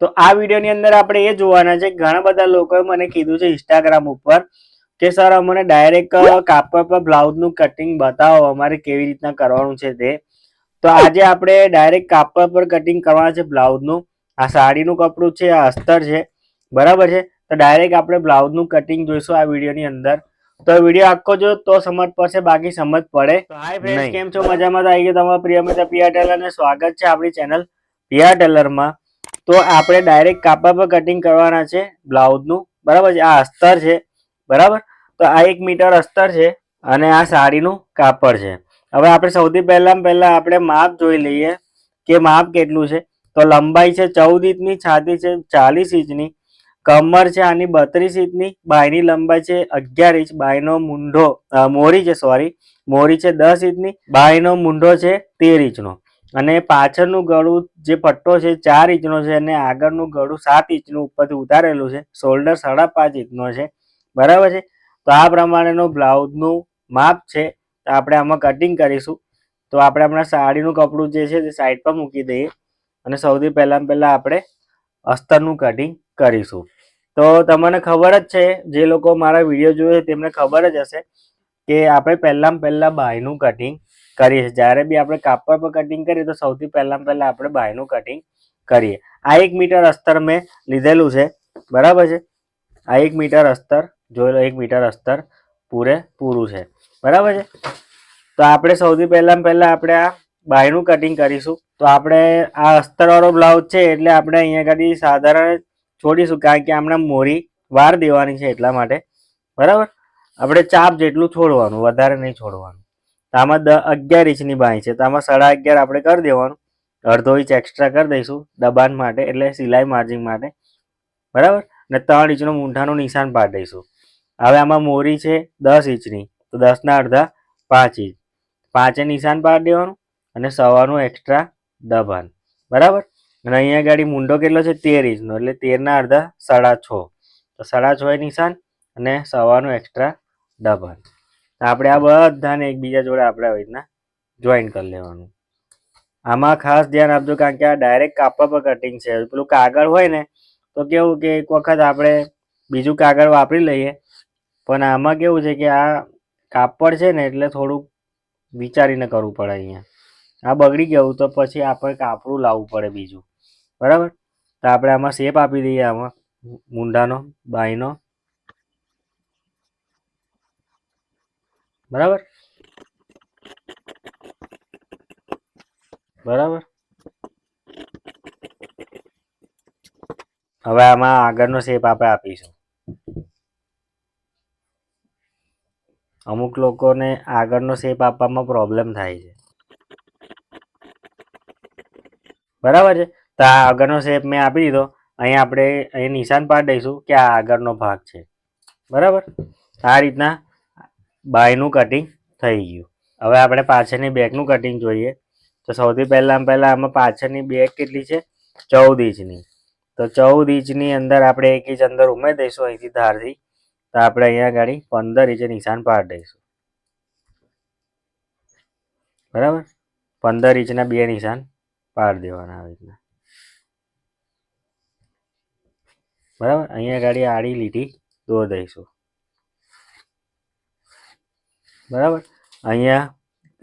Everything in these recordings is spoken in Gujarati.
તો આ વિડીયોની અંદર આપણે એ જોવાના છે ઘણા બધા લોકોએ મને કીધું છે ઇન્સ્ટાગ્રામ ઉપર કે સર અમને ડાયરેક્ટ કાપડ પર બ્લાઉઝનું કટિંગ બતાવો અમારે કેવી રીતના કરવાનું છે તે. તો આજે આપણે ડાયરેક્ટ કાપડ પર કટિંગ કરવાના છે બ્લાઉઝનું આ સાડીનું કપડું છે આ અસ્તર છે. બરાબર છે? તો ડાયરેક્ટ આપણે બ્લાઉઝનું કટિંગ જોઈશું આ વિડીયોની અંદર. તો વીડિયો આખો જો તો સમજ પડશે બાકી સમજ પડે. હાય ફ્રેન્ડ્સ કેમ છો? મજામાં તો આવી ગયો તમારા પ્રિય મિત્ર પિયા ટેલર ને સ્વાગત છે આપણી ચેનલ પિયા ટેલરમાં. તો આપણે ડાયરેક્ટ કાપા પર કટિંગ કરવાના છે બ્લાઉઝનું. બરાબર છે? આ અસ્તર છે. બરાબર? તો આ એક મીટર અસ્તર છે અને આ સાડીનું કાપડ છે. હવે આપણે સૌથી પહેલાં પહેલા આપણે માપ જોઈ લઈએ કે માપ કેટલું છે. તો લંબાઈ છે ચૌદ ઇંચની, છાતી છે ચાલીસ ઇંચની, કમર છે આની બત્રીસ ઇંચની, બાયની લંબાઈ છે અગિયાર ઇંચ, બાયનો મૂંઢો મોરી છે સોરી મોરી છે દસ ઇંચની, બાયનો મૂંઢો છે તેર ઇંચનો. અને પાછળનું ગળું જે પટ્ટો છે ચાર ઇંચનો છે અને આગળનું ગળું સાત ઇંચનું ઉપરથી ઉતારેલું છે. શોલ્ડર સાડા પાંચ ઇંચનો છે. બરાબર છે? તો આ પ્રમાણેનું બ્લાઉઝનું માપ છે. તો આપણે આમાં કટિંગ કરીશું. તો આપણે આપણા સાડીનું કપડું જે છે તે સાઈડ પર મૂકી દઈએ. અને સૌથી પહેલાં પહેલાં આપણે અસ્તરનું કટિંગ કરીશું. તો તમને ખબર જ છે, જે લોકો મારા વીડિયો જોયો તેમને ખબર જ હશે કે આપણે પહેલાં પહેલાં બાયનું કટિંગ કરીએ છીએ. જ્યારે બી આપણે કાપડ પર કટિંગ કરીએ તો સૌથી પહેલાં પહેલાં આપણે બાયનું કટિંગ કરીએ. આ એક મીટર અસ્તર મેં લીધેલું છે. બરાબર છે? આ એક મીટર અસ્તર, જોઈ એક મીટર અસ્તર પૂરે પૂરું છે. બરાબર છે? તો આપણે સૌથી પહેલાં પહેલાં આપણે આ બાયનું કટિંગ કરીશું. તો આપણે આ અસ્તરવાળો બ્લાઉઝ છે એટલે આપણે અહીંયા આગળ સાધારણ છોડીશું, કારણ કે આપણે મોરી વાર દેવાની છે એટલા માટે. બરાબર? આપણે ચાપ જેટલું છોડવાનું, વધારે નહીં છોડવાનું. તો આમાં દ અગિયાર ઇંચની બાંય છે. તો આમાં સાડા અગિયાર આપણે કરી દેવાનું. અડધો ઇંચ એક્સ્ટ્રા કરી દઈશું દબાણ માટે, એટલે સિલાઈ માર્જિંગ માટે. બરાબર? ને ત્રણ ઇંચનો મૂંઠાનું નિશાન પાડી દઈશું. હવે આમાં મોરી છે દસ ઇંચની. તો દસના અડધા પાંચ ઇંચ. પાંચે નિશાન પાડી દેવાનું અને સવાનું એક્સ્ટ્રા દબાણ. બરાબર? અને અહીંયા ગાડી મૂંડો કેટલો છે? તેર ઇંચનો. એટલે તેરના અડધા સાડા છ. તો સાડા છ નિશાન અને સવાનું એક્સ્ટ્રા તો આપણે આ બધાને એકબીજા જોડે આપણે આવી રીતના જોઈન કરી લેવાનું. આમાં ખાસ ધ્યાન આપજો કારણ કે આ ડાયરેક્ટ કાપા પર કટિંગ છે. પેલું કાગળ હોય ને, તો કેવું કે એક વખત આપણે બીજું કાગળ વાપરી લઈએ. પણ આમાં કેવું છે કે આ કાપડ છે ને, એટલે થોડુંક વિચારીને કરવું પડે અહીંયા. આ બગડી ગયું તો પછી આપણે કાપડું લાવવું પડે બીજું. બરાબર? તો આપણે આમાં શેપ આપી દઈએ આમાં. મૂંઢાનો બાયનો. બરાબર? બરાબર? હવે આમાં આગળનો શેપ આપણે આપીશું. અમુક લોકોને આગળનો શેપ આપવામાં પ્રોબ્લેમ થાય છે. બરાબર છે? તો આ આગળનો શેપ મેં આપી દીધો. અહીંયા આપણે, અહીં નિશાન પાડી દઈશું કે આ આગળનો ભાગ છે. બરાબર? આ રીતના બાયનું કટિંગ થઈ ગયું. હવે આપણે પાછળની બેકનું કટિંગ જોઈએ. તો સૌથી પહેલાં પહેલાં આમાં પાછળની બેક કેટલી છે? ચૌદ ઇંચની. તો ચૌદ ઇંચની અંદર આપણે એક ઇંચ અંદર ઉમેરી દઈશું અહીંથી ધારથી. તો આપણે અહીંયા આગળ પંદર ઇંચે નિશાન પાડી દઈશું. બરાબર? પંદર ઇંચના બે નિશાન પાડી દેવાના આવી રીતના. બરાબર? અહીંયા ગાડી આડી લીટી દોર દઈશું. બરાબર? અહીંયા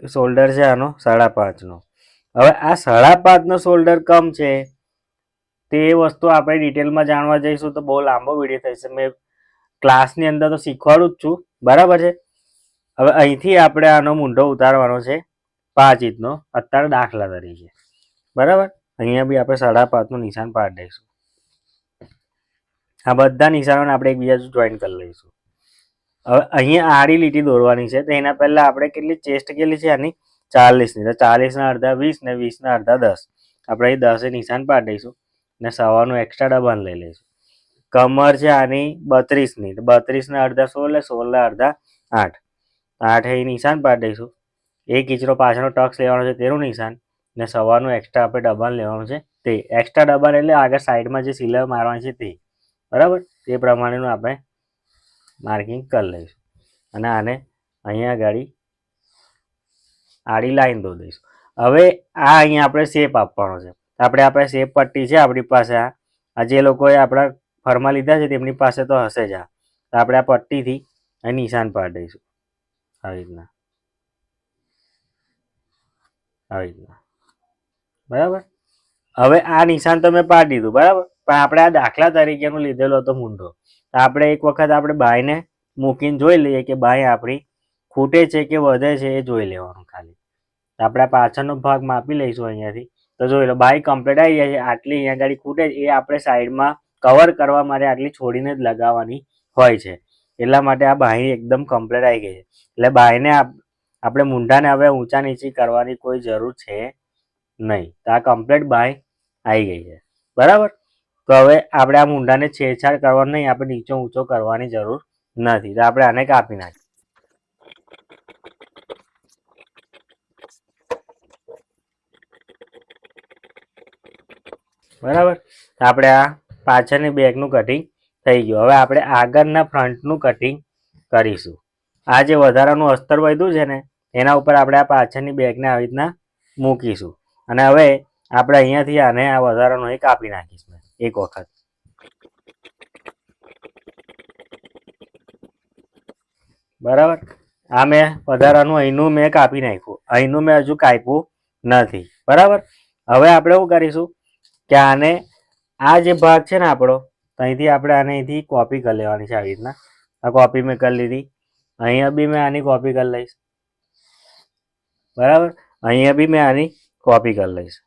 શોલ્ડર છે આનો, સાડા પાંચનો. હવે આ સાડા પાંચનો શોલ્ડર કમ છે? તે વસ્તુ આપણે ડિટેલમાં જાણવા જઈશું તો બહુ લાંબો વીડિયો થશે મેં ક્લાસની અંદર તો શીખવાડું જ છું. બરાબર છે? હવે અહીંથી આપણે આનો મૂંઢો ઉતારવાનો છે. પાંચ ઇંચનો. અત્યારે દાખલા તરીકે. બરાબર? અહીંયા બી આપણે સાડા પાંચનું નિશાન પાડી દઈશું. આ બધા નિશાનોને આપણે એકબીજા જોઈન કરી લઈશું. હવે અહીંયા આડી લીટી દોરવાની છે, તો એના પહેલા આપણે કેટલી ચેસ્ટ કેટલી છે આની? ચાલીસની. તો ચાલીસના અડધા વીસ ને વીસના અડધા દસ. આપણે અહીં દસે નિશાન પાડી દઈશું ને સવારનું એક્સ્ટ્રા ડબાન લઈ લઈશું. કમર છે આની બત્રીસની. તો બત્રીસના અડધા સોળ ને સોળના અડધા આઠ. આઠ એ નિશાન પાડી દઈશું એક ઇંચનો પાછળનો ટક્સ લેવાનો છે તેનું નિશાન ને સવારનું એક્સ્ટ્રા આપણે ડબાન લેવાનું છે તે. એક્સ્ટ્રા ડબાન એટલે આગળ સાઈડમાં જે સિલાઈ મારવાની છે તે. બરાબર? તે પ્રમાણેનું આપણે માર્કિંગ કરી લઈશું. અને આને અહીંયા ગાડી આડી લાઈન દો દઈશું. હવે આ અહીંયા આપણે શેપ આપવાનો છે. આપણે આપણે શેપ પટ્ટી છે, આપણી પાસે આ જે લોકોએ આપણા ફરમાં લીધા છે, તેમની પાસે તો હશે જ આ. તો આપણે આ પટ્ટીથી અહીં નિશાન પાડી દઈશું. આવી રીતના. આવી રીતના. બરાબર? હવે આ નિશાન તમે પાડી દીધું. બરાબર? પણ આપણે આ દાખલા તરીકેનું લીધેલો હતો મૂંઢો તો આપણે એક વખત આપણે બાયને મૂકીને જોઈ લઈએ કે બાય આપણી ખૂટે છે કે વધે છે એ જોઈ લેવાનું ખાલી. આપણે પાછળનો ભાગ માપી લઈશું અહીંયાથી. તો જોઈ લો, બાય કમ્પ્લીટ આવી જાય છે. આટલી અહીંયા ગાડી ખૂટે એ આપણે સાઈડમાં કવર કરવા માટે આટલી છોડીને જ લગાવવાની હોય છે. એટલા માટે આ બાહી એકદમ કમ્પ્લીટ આવી ગઈ છે. એટલે બાયને આપણે મૂંઢાને હવે ઊંચા નીચી કરવાની કોઈ જરૂર છે નહીં. તો આ કમ્પ્લીટ બાય આવી ગઈ છે. બરાબર? તો હવે આપણે આ મુંડાને છેડછાડ કરવાનો નહીં, આપણે નીચો ઊંચો કરવાની જરૂર નથી. તો આપણે આને કાપી નાખીએ. બરાબર? આપણે આ પાછળની બેગનું કટિંગ થઈ ગયું. હવે આપણે આગળના ફ્રન્ટનું કટિંગ કરીશું. આ જે વધારાનું અસ્તર વધ્યું છે ને, એના ઉપર આપણે આ પાછળની બેગને આવી રીતના મૂકીશું. અને હવે આપણે અહીંયાથી આને આ વધારાનું એ કાપી નાખીશું. એક વખત. બરાબર? આ મેં વધારાનું અહીંનું મેં કાપી નાખ્યું. અહીંનું મેં હજુ કાપ્યું નથી. બરાબર? હવે આપણે શું કરીશું કે આને આ જે ભાગ છે ને આપણો, અહીંથી આપણે આને અહીંથી કોપી કરી લેવાની છે આવી રીતના. આ કોપી મેં કરી લીધી. અહીંયા બી મેં આની કોપી કરી લઈશ. બરાબર? અહીંયા બી મેં આની કોપી કરી લઈશ.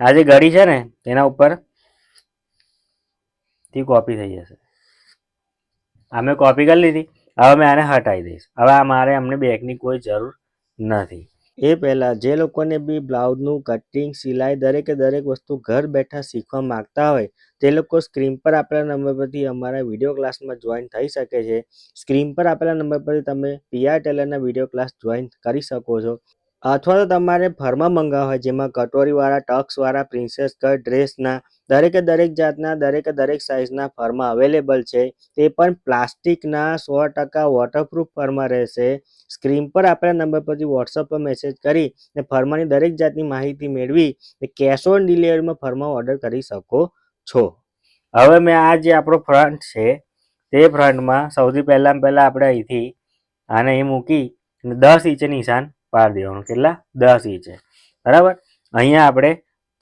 આ જે ઘડી છે ને, તેના ઉપર થી કોપી થઈ જશે. આ મેં કોપી કરી લીધી. હવે મેં આને હટાવી દઈશ. હવે મારે અમને બેગની કોઈ જરૂર નથી. એ પહેલાં જે લોકોને બી બ્લાઉઝનું કટિંગ સિલાઈ દરેકે દરેક વસ્તુ ઘર બેઠા શીખવા માંગતા હોય, તે લોકો સ્ક્રીન પર આપેલા નંબર પરથી અમારા વીડિયો ક્લાસમાં જોઈન થઈ શકે છે. સ્ક્રીન પર આપેલા નંબર પરથી તમે પીઆર ટેલરના વીડિયો ક્લાસ જોઈન કરી શકો છો. અથવા તો તમારે ફર્મા મંગાવવા હોય, જેમાં કટોરીવાળા, ટક્સવાળા પ્રિન્સેસ કટ ડ્રેસના, દરેકે દરેક જાતના, દરેકે દરેક સાઇઝના ફર્મા અવેલેબલ છે. તે પણ પ્લાસ્ટિકના સો ટકા વોટરપ્રૂફ ફર્મા રહેશે. સ્ક્રીન પર આપેલા નંબર પરથી વોટ્સઅપ પર મેસેજ કરી ને ફર્માની દરેક જાતની માહિતી મેળવી કેશ ઓન ડિલિવરીમાં ફર્મા ઓર્ડર કરી શકો છો. હવે મેં આ જે આપણો ફ્રન્ટ છે, તે ફ્રન્ટમાં સૌથી પહેલાં પહેલાં આપણે અહીંથી આને એ મૂકી દસ ઇંચ નિશાન પાડી દેવાનું. કેટલા? દસ ઇંચે. બરાબર? અહીંયા આપણે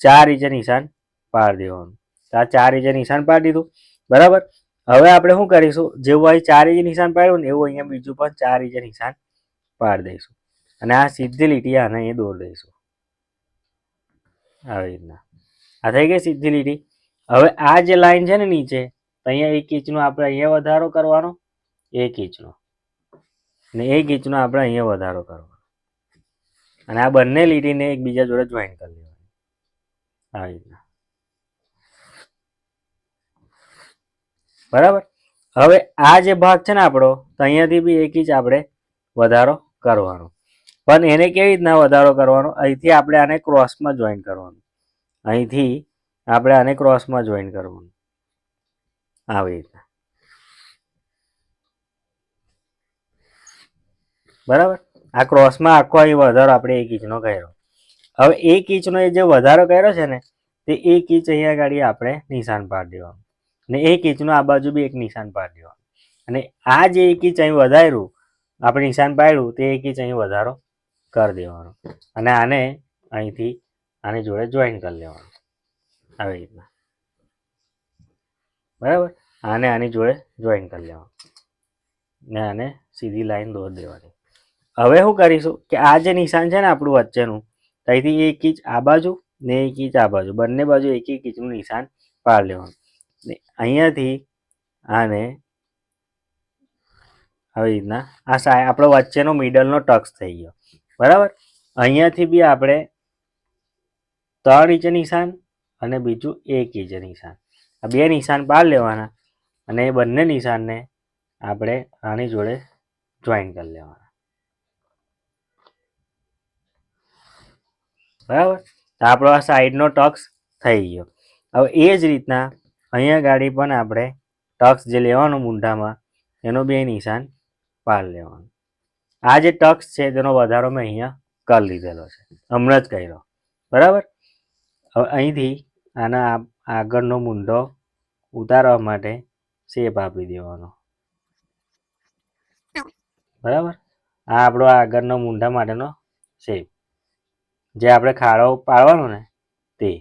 ચાર ઇંચે નિશાન પાડી દેવાનું. આ ચાર ઇંચે નિશાન પાડી દીધું. બરાબર? હવે આપણે શું કરીશું? જેવું અહીં ચાર ઇંચ નિશાન પાડ્યું ને એવું અહીંયા બીજું પણ ચાર ઇંચે નિશાન પાડી દઈશું. અને આ સીધી લીટી આને અહીં દોરી દઈશું. આવી રીતના. આ થઈ ગઈ સીધી લીટી. હવે આ જે લાઈન છે ને નીચે અહીંયા એક ઇંચનો આપણે અહીંયા વધારો કરવાનો, એક ઇંચનો. અને એક ઇંચનો આપણે અહીંયા વધારો કરવાનો. અને આ બંને લીટીને એકબીજા જોડે જોઈન કરી લેવાની. આવી રીતના. બરાબર? હવે આ જે ભાગ છે ને આપણો, તો અહીંયાથી બી એક ઇંચ આપણે વધારો કરવાનો. પણ એને કેવી રીતના વધારો કરવાનો? અહીંથી આપણે આને ક્રોસમાં જોઈન કરવાનું. અહીંથી આપણે આને ક્રોસમાં જોઈન કરવાનું. આવી રીતના. બરાબર? આ ક્રોસમાં આખો અહીં વધારો આપણે એક ઇંચનો કર્યો. હવે એક ઇંચનો એ જે વધારો કર્યો છે ને, તે એક ઇંચ અહીંયા ગાડી આપણે નિશાન પાડી દેવાનું. ને એક ઇંચનો આ બાજુ બી એક નિશાન પાડી દેવાનું. અને આ જે એક ઇંચ અહીં વધાર્યું, આપણે નિશાન પાડ્યું, તે એક ઇંચ અહીં વધારો કરી દેવાનો. અને આને અહીંથી આની જોડે જોઈન કરી લેવાનું. આવી રીતના. બરાબર? આને આની જોડે જોઈન કરી લેવાનું. ને આને સીધી લાઈન દોરી દેવાની. હવે શું કરીશું કે આ જે નિશાન છે ને આપણું વચ્ચેનું ત્યાંથી એક ઇંચ આ બાજુ ને એક ઇંચ આ બાજુ, બંને બાજુ એક એક ઇંચનું નિશાન પાડ લેવાનું. ને અહીંયાથી આને આવી રીતના, આ સાય આપણો વચ્ચેનો મિડલનો ટક્સ થઈ ગયો. બરાબર? અહીંયાથી બી આપણે ત્રણ ઇંચ નિશાન અને બીજું એક ઇંચ નિશાન. આ બે નિશાન પાડ લેવાના અને એ બંને નિશાનને આપણે આની જોડે જોઈન કરી લેવાના. બરાબર? તો આપણો આ સાઈડનો ટક્સ થઈ ગયો. હવે એ જ રીતના અહીંયા ગાડી પણ આપણે ટક્સ જે લેવાનું મૂંઢામાં, એનો બે નિશાન પાર લેવાનું. આ જે ટક્સ છે, તેનો વધારો મેં અહીંયા કરી લીધેલો છે. હમણાં જ કર્યો. બરાબર? હવે અહીંથી આના આગળનો મૂંઢો ઉતારવા માટે શેપ આપી દેવાનો. બરાબર? આ આપણો આગળનો મૂંઢા માટેનો શેપ જે આપણે ખાડો પાડવાનો ને તે.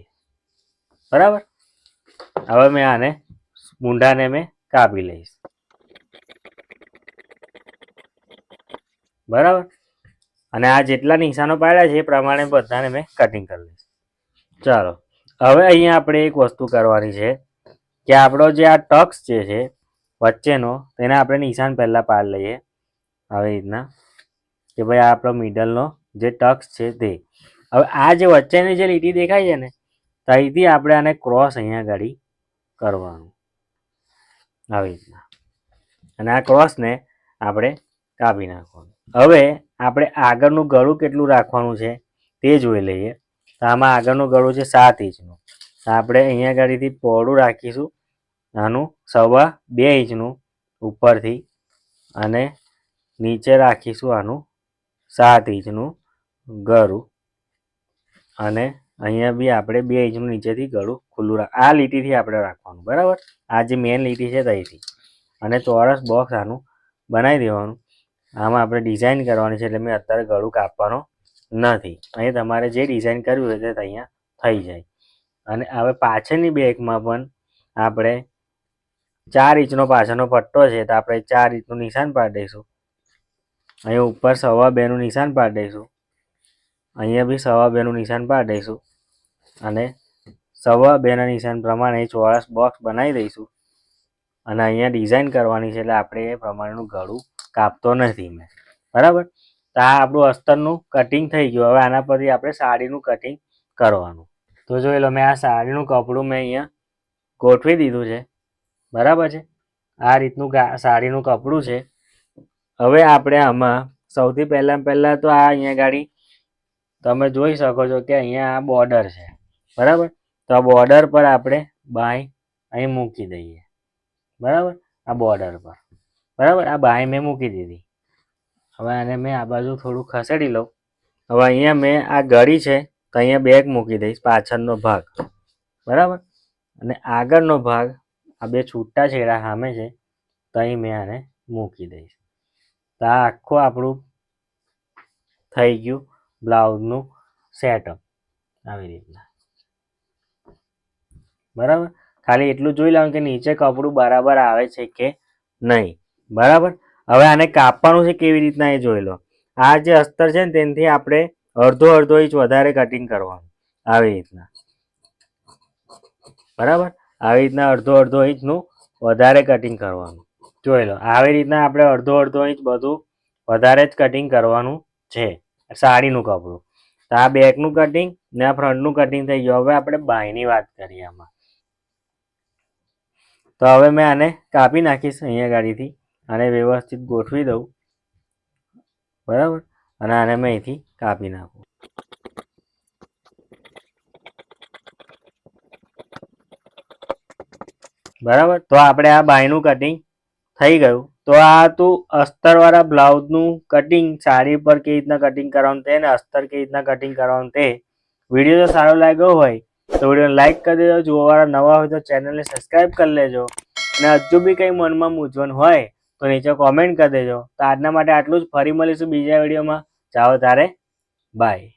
બરાબર? હવે મેં આને મૂંઢાને મેં કાપી લઈશ. બરાબર? અને આ જેટલા નિશાનો પાડ્યા છે એ પ્રમાણે બધાને મેં કટિંગ કરી લઈશ ચાલો, હવે અહીંયા આપણે એક વસ્તુ કરવાની છે કે આપણો જે આ ટક્સ જે છે વચ્ચેનો, તેને આપણે નિશાન પહેલાં પાડી લઈએ. આવી રીતના. કે ભાઈ આ આપણો મિડલનો જે ટક્સ છે તે. હવે આ જે વચ્ચેની જે લીટી દેખાય છે ને તો અહીંથી આપણે આને ક્રોસ અહીંયા ગાડી કરવાનું. આવી રીતના. અને આ ક્રોસને આપણે કાપી નાખવાનું. હવે આપણે આગળનું ગળું કેટલું રાખવાનું છે તે જોઈ લઈએ. તો આમાં આગળનું ગળું છે સાત ઇંચનું. તો આપણે અહીંયા ગાડીથી પહોળું રાખીશું. આનું સવા બે ઇંચનું ઉપરથી અને નીચે રાખીશું આનું સાત ઇંચનું ગળું. અને અહીંયા બી આપણે બે ઇંચનું નીચેથી ગળું ખુલ્લું રાખ આ લીટીથી આપણે રાખવાનું, બરાબર? આ જે મેન લીટી છે ત્યાંથી અને ચોરસ બોક્સ આનું બનાવી દેવાનું. આમાં આપણે ડિઝાઇન કરવાની છે એટલે મેં અત્યારે ગળું કાપવાનો નથી. અહીં તમારે જે ડિઝાઇન કરવી હોય તે અહીંયા થઈ જાય. અને હવે પાછળની બેગમાં પણ આપણે ચાર ઇંચનો પાછળનો પટ્ટો છે તો આપણે ચાર ઇંચનું નિશાન પાડી દઈશું. અહીં ઉપર સવા બેનું નિશાન પાડી દઈશું. અહીંયા બી સવા બેનું નિશાન પાડી દઈશું. અને સવા બેના નિશાન પ્રમાણે ચોરસ બોક્સ બનાવી દઈશું. અને અહીંયા ડિઝાઇન કરવાની છે એટલે આપણે એ પ્રમાણેનું ગળું કાપતો નથી મેં. બરાબર? તો આ આપણું અસ્તરનું કટિંગ થઈ ગયું. હવે આના પરથી આપણે સાડીનું કટિંગ કરવાનું. તો જોઈ લો, મેં આ સાડીનું કપડું મેં અહીંયા ગોઠવી દીધું છે. બરાબર છે? આ રીતનું સાડીનું કપડું છે. હવે આપણે આમાં સૌથી પહેલાં પહેલાં તો આ અહીંયા ગાડી તમે જોઈ શકો છો કે અહીંયા આ બોર્ડર છે. બરાબર? તો આ બોર્ડર પર આપણે બાય અહીં મૂકી દઈએ. બરાબર? આ બોર્ડર પર. બરાબર? આ બાય મેં મૂકી દીધી. હવે આને મેં આ બાજુ થોડું ખસેડી લઉં. હવે અહીંયા મેં આ ગળી છે, તો અહીંયા બેગ મૂકી દઈશ, પાછળનો ભાગ. બરાબર? અને આગળનો ભાગ, આ બે છૂટા છેડા સામે છે, તો અહીં મેં આને મૂકી દઈશ. તો આ આખું આપણું થઈ ગયું. બ્લાઉઝનું સેટઅપ આવી રીતના. બરાબર? ખાલી એટલું જોઈ લેવાનું કે નીચે કપડું બરાબર આવે છે કે નહીં. બરાબર? હવે આને કાપવાનું છે કેવી રીતના એ જોઈ લો. આ જે અસ્તર છે ને તેનાથી આપણે અડધો અડધો ઇંચ વધારે કટિંગ કરવાનું આવી રીતના. બરાબર? આવી રીતના અડધો અડધો ઇંચનું વધારે કટિંગ કરવાનું. જોઈ લો, આવી રીતના આપણે અડધો અડધો ઇંચ બધું વધારે જ કટિંગ કરવાનું છે. સાડીનું કપડું. તો આ બેકનું કટિંગ ને આ ફ્રન્ટનું કટિંગ થઈ ગયું. હવે આપણે બાયની વાત કરીએ આમાં. તો હવે મેં આને કાપી નાખીશ અહીંયા ગાડીથી આને વ્યવસ્થિત ગોઠવી દઉં. બરાબર? અને આને મેં અહીંથી કાપી નાખું. બરાબર? તો આપણે આ બાયનું કટિંગ થઈ ગયું. તો આ હતું અસ્તરવાળા બ્લાઉઝનું કટિંગ સાડી પર કેવી રીતના કટિંગ કરવાનું તે ને અસ્તર કેવી રીતના કટિંગ કરવાનું તે વીડિયો જો સારો લાગ્યો હોય તો વિડીયોને લાઈક કરી દેજો. જોવાવાળા નવા હોય તો ચેનલને સબસ્ક્રાઈબ કરી લેજો. અને હજુ બી કંઈ મનમાં મૂંઝવણ હોય તો નીચે કોમેન્ટ કરી દેજો. તો આજના માટે આટલું જ. ફરી મળીશું બીજા વિડીયોમાં. જાઓ તારે બાય